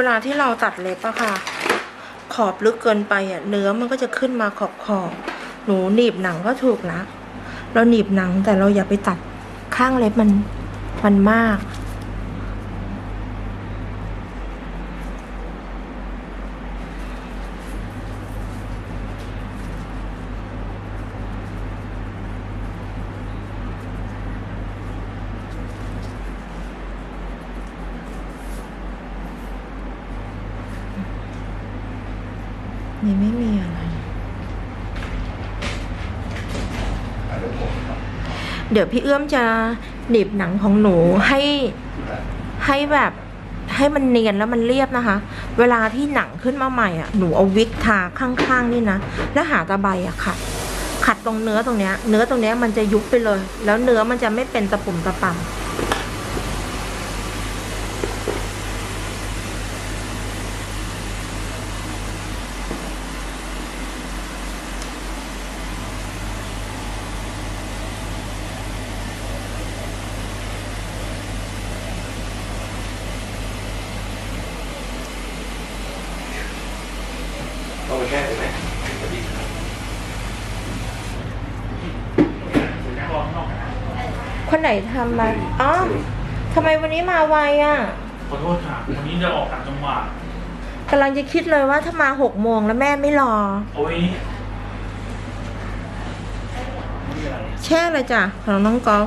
วลาที่เราตัดเล็บอะค่ะ ขอบลึกเกินไปอะเนื้อมันก็จะขึ้นมาขอบขอบหนูหนีบหนังก็ถูกนะ เราหนีบหนังแต่เราอย่าไปตัดข้างเล็บมันมันมาก นี่ไม่มีอะไร เดี๋ยวพี่เอื้อมจะหนีบหนังของหนูให้ให้แบบให้มันเนียนแล้วมันเรียบนะคะ เวลาที่หนังขึ้นมาใหม่อะ หนูเอาวิกทาข้างๆนี่นะ แล้วหาตะไบอะขัดขัดตรงเนื้อตรงเนี้ย เนื้อตรงเนี้ยมันจะยุบไปเลย แล้วเนื้อมันจะไม่เป็นตะปุ่มตะป่ำ ต้องไปแก้เลยไหมสวัสดีครับ คนไหนทำมาอ๋อทำไมวันนี้มาไวอะขอโทษค่ะ วันนี้จะออกต่างจังหวัดกำลังจะคิดเลยว่าถ้ามาหกโมงแล้วแม่ไม่รอ โอ้ยไม่มีอะไรแช่เลยจ้ะของน้องก๊อฟ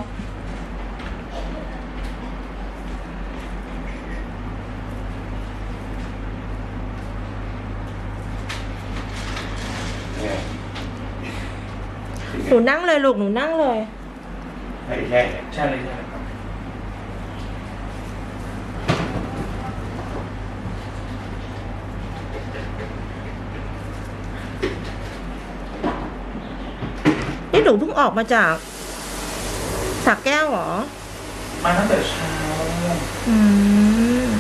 เนี่ยหนูนั่งเลยลูกหนูนั่งเลย ไอ้แช่เนี่ยใช่เลยใช่เลยครับนี่หนูเพิ่งออกมาจากสักแก้วเหรอ มาตั้งแต่เช้าอืม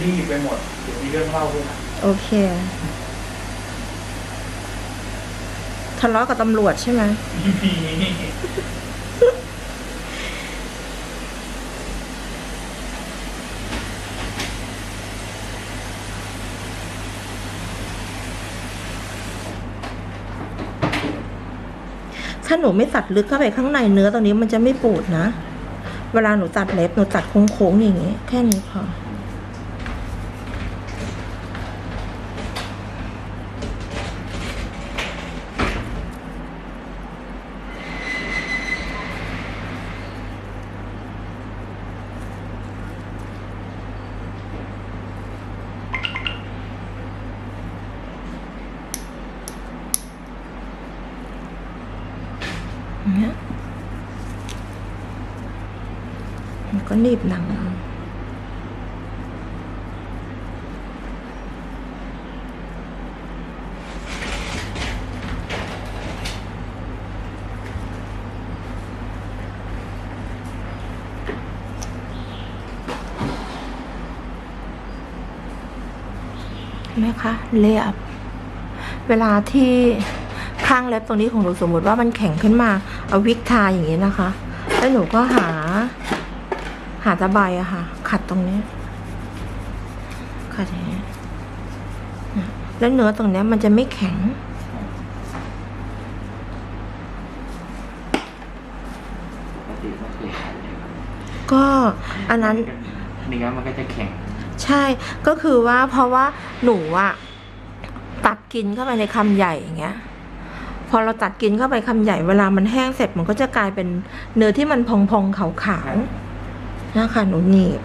รีบไปหมดเดี๋ยวมีเรื่องเล่าด้วยนะโอเค ทะเลาะกับตำรวจใช่ไหมถ้าหนูไม่ตัดลึกเข้าไปข้างในเนื้อตรงนี้มันจะไม่ปูดนะ เวลาหนูตัดเล็บหนูตัดโค้งๆอย่างนี้ แค่นี้พอ เงี้ยมันก็หนีบหนังเอาเห็นไหมคะเรียบเวลาที่ ข้างเล็บตรงนี้ของหนูสมมติว่ามันแข็งขึ้นมา เอาวิกทาอย่างนี้นะคะ แล้วหนูก็หา หาตะไบอะค่ะ ขัดตรงนี้ ขัดอย่างนี้นะแล้วเนื้อตรงเนี้ยมันจะไม่แข็งปกติก็คือขัดเลยครับก็อันนั้นเนื้อมันก็จะแข็ง ใช่ก็คือว่าเพราะว่าหนูอะตัดกินเข้าไปในคำใหญ่อย่างเงี้ยพ อเราตัดกินเข้าไปคำใหญ่เวลามันแห้งเสร็จมันก็จะกลายเป็นเนื้อที่มันพองๆขาวๆนะคะหนูหนีบ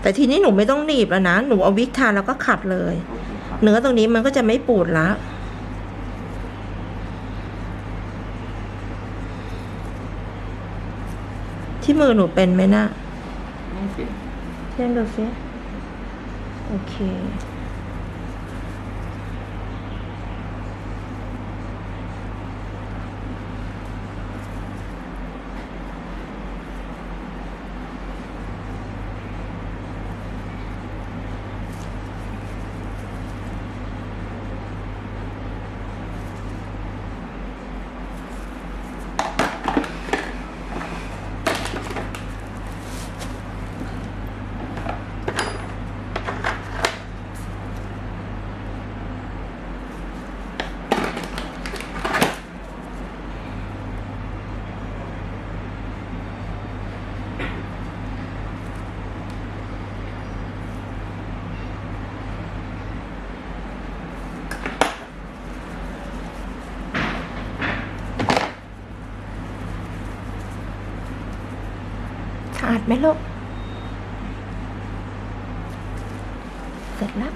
แต่ทีนี้หนูไม่ต้องหนีบแล้วนะหนูเอาวิกทาแล้วก็ขัดเลยโอเคครับเนื้อตรงนี้มันก็จะไม่ปูดละที่มือหนูเป็นไหมนะไม่เป็นเทียนดูสิโอเค สะอาดไหมลูก เสร็จแล้ว